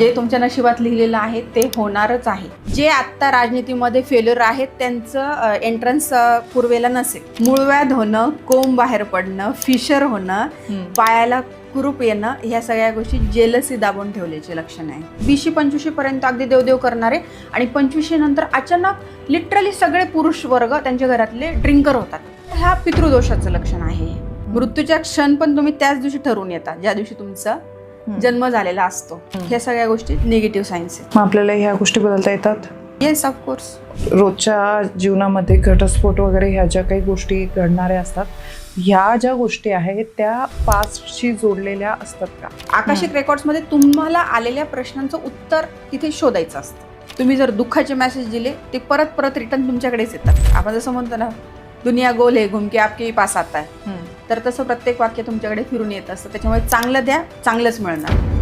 जे तुमच्या नशिबात लिहिलेलं आहे ते होणारच आहे. जे आत्ता राजनीतीमध्ये फेल्युअर आहेत त्यांचं एंट्रन्स पूर्वेला नसेल. मूळव्याध होणं कोंब बाहेर पडणं फिशर होणं पायाला कुरूप येणं ह्या सगळ्या गोष्टी जेलसी दाबून ठेवल्याचे लक्षण आहे. वीसशे पंचवीसशे पर्यंत अगदी देवदेव करणारे आणि पंचवीसशे नंतर अचानक लिटरली सगळे पुरुष वर्ग त्यांच्या घरातले ड्रिंकर होतात. ह्या पितृदोषाचं लक्षण आहे मृत्यूच्या क्षण पण तुम्ही त्याच दिवशी ठरवून येता ज्या दिवशी तुमचा जन्म झालेला असतो. ह्या सगळ्या गोष्टी निगेटिव्ह सायन्स मग आपल्याला ह्या गोष्टी बदलता येतात? येस ऑफकोर्स रोजच्या जीवनामध्ये घटस्फोट वगैरे ह्या ज्या काही गोष्टी घडणाऱ्या असतात ह्या ज्या गोष्टी आहेत त्या पास्टशी जोडलेल्या असतात का? आकाशिक रेकॉर्ड्समध्ये तुम्हाला आलेल्या प्रश्नांचं उत्तर तिथे शोधायचं असतं. तुम्ही जर दुःखाचे मेसेज दिले ते परत परत रिटर्न तुमच्याकडेच येतात. आपण जसं म्हणतो ना दुनिया गोल आहे घुमके आपके पास आता आहे तर तसं प्रत्येक वाक्य तुमच्याकडे फिरून येत असतं. त्याच्यामुळे चांगलं द्या चांगलंच मिळणार.